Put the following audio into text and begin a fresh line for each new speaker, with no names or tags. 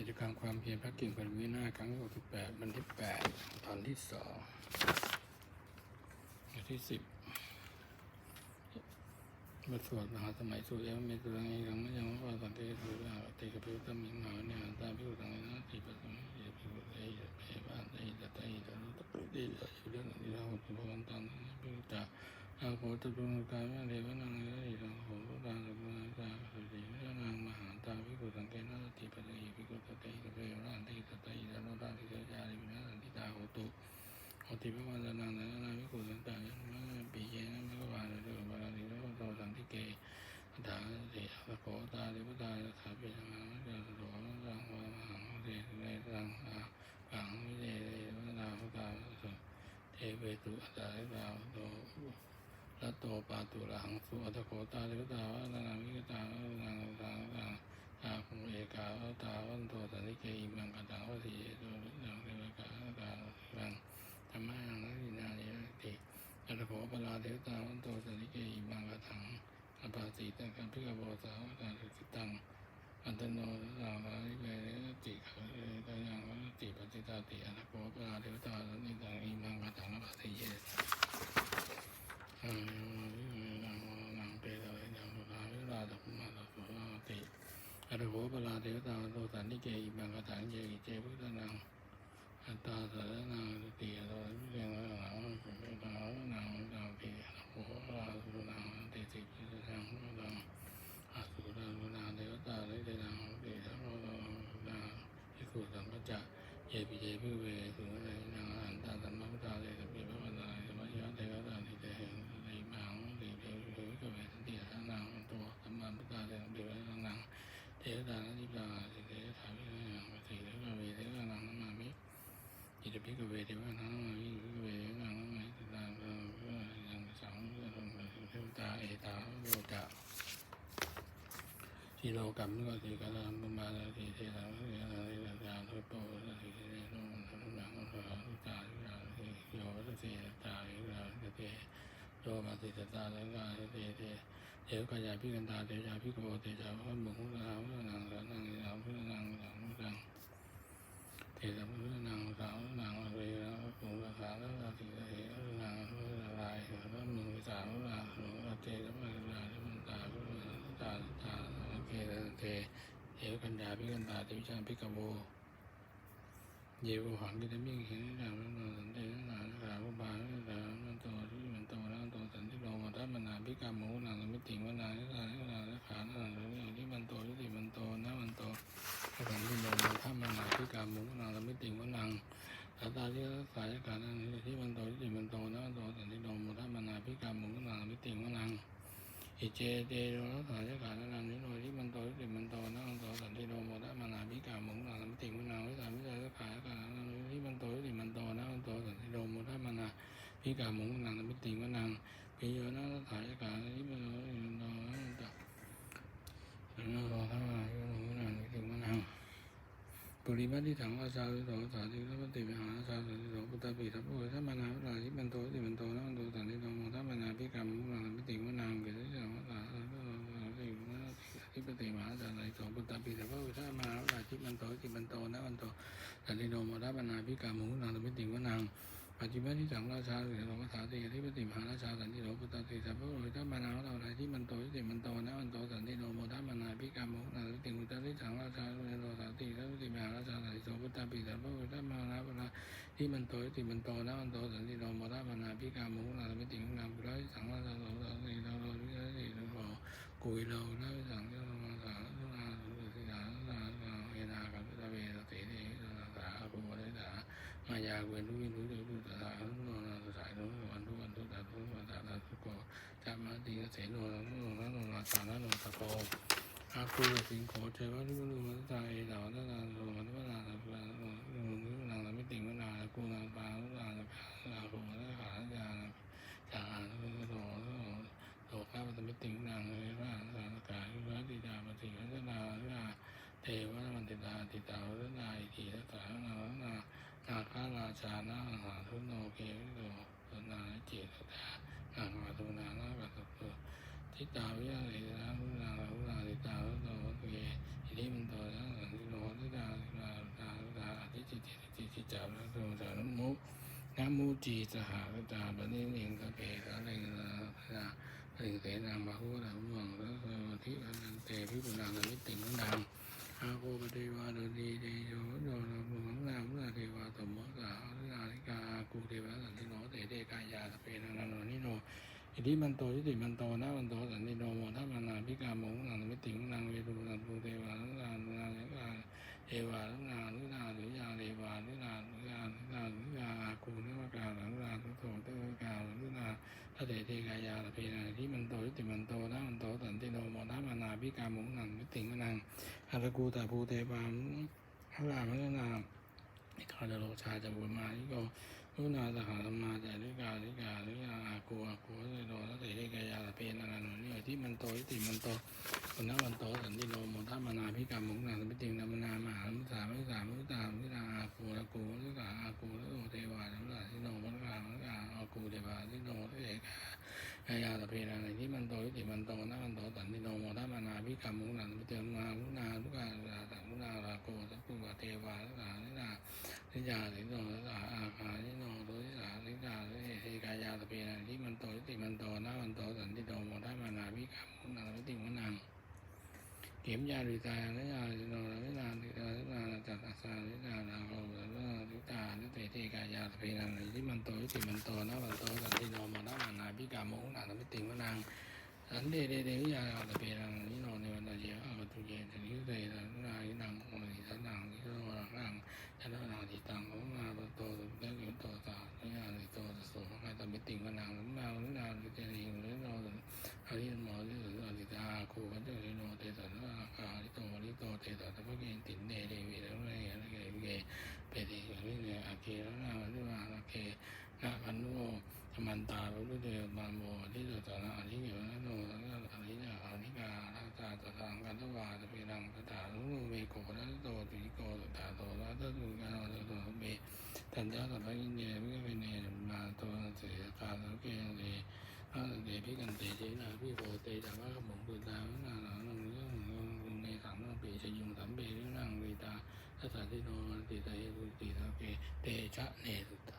กิจกรรมความเพียรพระกิ่งพันวินาครั้งที่68วันที่8ตอนที่2วันที่10บทสวดมหาสมัยสูตรเอวเมตุรังเอกรังมะยังว่าสันติสุราติกพิวตมิงหาเนี่ยตาพิวตังนะติปัสมิเยพิวเตยเปบ้านเตยตะเตยตะลุตะปุติยะยุเรื่องนี้เราตุพวันตันพิวตาอาโคตตุนุกายะเดวนังเรยิรังโหตุตาสุน ติพระวันนังนะนนาวิกุสันตายะมะปีเยนะมิวานะเดวะลานิโรโตสันติเกอัฏฐาเสสะโขตาลิปตาสาปิสังฆะเจโสสังวะมหังเสเนสังอาปังวิเดเรวนาหุตาสุเทเวตุอัตตาลิตาโตรัตโตปาตุระหังสุอัตโขตาลิปตาวะนาวิกตานังสังสังตาคุเอกาวตาวันโตสันติเกอิมังกตังวสีโตนังเทวกาตาสัง ธรรมะยังนักวิญญาณิติอัตโขปลาเทวตาวันโตสนิเกอิมังกถังอปาติตังคัมพิกโบสาวกาสิตังอันตโนสาวาริเวติขังเอตยังวติปฏิตาติอัตโขปลาเทวตาสนิตังอิมังกถังอปาติเยอังนังนังเตตะเวนังสุขาวิราชกุมาตสุราติอัตโขปลาเทวตาวันโตสันิเกอิมังกถังเยกิเจพุทธนัง ตตาสารนาติยโตวิเรงวะหนังสุตานังตังติโหราสุนังติสิกิสังโตังอาสุราสุนาเทวตาลิเตนังติสังโฆนาภิกขุสังฆจะเยปิเยพิเวสุนงอันตาสัมมาพุทธาเตสปิภวันตาสมัยยะเทวตาติเตหิติมังติเตวิเวกเวสันติสานังตัวสัมมาพุทธาเตสปิภวันนังเทวตานิพพาสิเตถาวิเนังปฏิเทวเวเทวนังนามิ อิติปิกเวเทวะนังวิปิกเวนังไม่ติตาเออยังสังเรื่อเทวตาเอตาโลกะทีโลกัมก็ติกาลัมมาลาติเทตังเรียนอะไรต่างๆทุกโตติเทโนทุกหลังทุกหลังทุตาทุกอย่างโยวัตเตตาทุกอย่างเตโยมาติตาทุกอย่างเตเตเทวกายาพิกันตาเทจาพิกโบเตจาพระมุขลาพระนางสานังสาวพระนางสาวพระนาง เทสัมพุทธนางสาวนางเรนะภูมิสาแล้วราติเทนางพระลายแล้วมือสาวลาหลวงเทแล้วมันลาแล้วมันตาพระตาตาเทเทเทวกันดาพิกันตาเทวิชาพิกโบเยวหังกิตมิงเห็นนางนั้นสันเตนนางสาวบาลสาวมันโตที่มันโตแล้วโตสันติโลมาทัมนาพิกามูนางสมิติงวนานิสานนางขานางที่มันโตที่มันโตนะมันโต พระสันติโนมันถ้ามันนาที่การ มุขนางละมิติงวนังสาตาที่รักษาการนั้นที่มันโตที่มันโตนะโตสันติโนมันถ้ามันาพิการมมุขนางละมิติงวนังอิเจเตโรรักษาการนั้นนิโนที่มันโตที่มันโตนะโตสันติโนมันถ้ามันาพิการมมุขนางละมิติงวนังวิสามิจารักษากรนั้นที่มันโตที่มันโตนะโตสันติโนมันถ้ามันาพิการมมุขนางละมิติงวนังปิโยนะรักษาการที่มันโตที่มันโตนะโตสันติโนถ้ามันนาพิการมุขนางละมิติงวนัง ปุริมาทิถังอาสาสิโตสาธิสัพพติวิหารอาชาสิโตพุทธปิทัพโพธรรมานาราชิมันโตติมันโตนะมันโตสันติโตโมทัมานาพิกรรมมุลังพิติมุนังเกิดที่สังวาสาสันติโตสันติโตทิปติมหาสาสิโตพุทธปิทัพโพธรรมานาราชิมันโตติมันโตนะมันโตสันติโตโมทัมานาพิกรรมมุลังพิติมุนัง ปัจจุบันที่สังราชาสิโตภาษาติทิปติมหาราชาสันติโตพุทธปิทัพโพธรรมนาลาทิมันโตติมันโตนะมันโตสันติโตโมทัมนาพิกรรมมุนังพิติวุตติสังราชาสิโตภาษาติทิปติมหาราชาสันติโตพุทธปิทัพโพธรรมนาลาที่มันโตที่มันโตนะมันโตสันติโลมรามานาพิกามุนาไม่ติงนามกุลาสังวาสโลสังติโลโลวิสัติโลกุยโลนะวิสังโยมาสังสุนาสุสิกานานาเอนากับตะเวตติเนนาสาภูมิเดสา มายาเวนทุวินทุเดทุตตาทุโนนาสายโนวันทุวันทุตาทุวันตาตาทุโกจามาติเสโนนะโนนะโนนาสานะโนตะโกอาคูสิงโขเทวะทุลุมัสสะเอตาวะนาโนมันวนาสัพพะโนโนนาไม่ติงวนากูนาปานาลาโหนะขาจาจาโนโนโตข้าพเจ้าไม่ติงนางเลยว่าสารกายว่าติดาปฏิวัฒนาว่าเทวะมันติตาติตาว ชานะสาธุโนเกวิโลสนาเจตตาอาหาตุนานากัสตุทิตาวิยาเินาลุนาลุนาติตาลุโนเกอิริมันโตนะสันติโลทิตาลุนาลุนาลุนาอธิจิติจิติจารุโตจารุมุนะมูจีสหาตาปนิเนงกเปสะเรงนะเรงเสนามาหุระวังระสวัสดิอนันเตพิปุณานิติมังดัง อาโกปเทวาดุดีเดโยโยนมุหังนามุนาเทวาสมมติานาลิกากูเทวะสันติโนเตเตกายาสเปนันันโนนิโนอิทิมันโตอิติมันโตนะมันโตสันติโนโมทัมานาพิกาโมงนังมิติงนังเวทุนันตุเทวานุนานุนานุนาเอวานุนานุนานุยาเรวานุนานุยานุนานุยาอาคูนุวกานุนานุโตเตวกานุนาทะเตเทกายาลเพนาอิทิมันโตอิติมันโตนะมันโตสันติโนโมทั พิกาโมงนังมิติงนังอาตกูตาภูเทปามพระรามนุนาอิคาเดโลชาจะบุญมาอิโกพุนาสหธรรมาจาริกาลิกาลิกาอากูอากูเสโดทัตเตเรกายาละเพนานานุนี่ที่มันโตอิติมันโตปุณณวันโตสันติโนโมทัมนาพิกามุกนาสมิติงนามนามหามุสามิสามุตามินาอากูอากูลิกาอากูลิโอเทวาสัมราสิโนมังกามังกาอากูเทวาสิโนเทกายาตะเพนาในที่มันโตอิติมันโตนะมันโตตันติโน โมทัมนาพิกามุนันปิเตนามุนาทุกาลาตังมุนาลาโกสัพพุเทวาลานินานิจาลิโนลาอาคานิโนโตทิสาลิกาลิเทกายาตะเพนาที่มันโตติมันโตนะมันโตตันติโนโมทัมนาพิกามุนันปิติมุนังเข็มยาลิตานิยาลิโนลินาลิตาลินาจัตตาสาลินาลาโกสัพลิตาลิเตเทกายาตะเพนาในที่มันโตติมันโตนะมันโตตันติโนโมทัมนาพิกามุนันปิติมุนัง สันเดเดเดวิยาอาตเปรังนิโนเนวันตาเยอาปตุเยสันยุเตสันนายินังโอนิสันนังนิโรนังยันนาติตังโอมาปโตตุเตกิโตตานิยานิโตตโสภะตมิติงวนังนาวินาลิเตนิงลิโนอริโมลิสุอริตาโคกันเจริโนเตสันนาคาลิโตลิโตเตสันตะภะเกตินเดเดวิเรเรเรเกเปติวิเนอาเกรนาวิวาลเกนาพันโน ธ รรมันตาลุเดบานโมที่จะตระอธิเกวะโนสังฆอริยาอนิกาทัตตาตะทังกันตวาตะเปรังตถาลุเมโกทัตโตติโกตถาโตทัตตุกาโนตโตเมตัญญาสัพพิเนวิเวเนมาโตเสกาลเกเรอาเดพิกันเตเจนาพิโพเตจักวะขมงปุตตาวินานานังเรื่องเนสังนเปชยุงสัมเปรินังวิตาทัสสะทิโนติตาเยตุติตาเกเตชะเนตุตา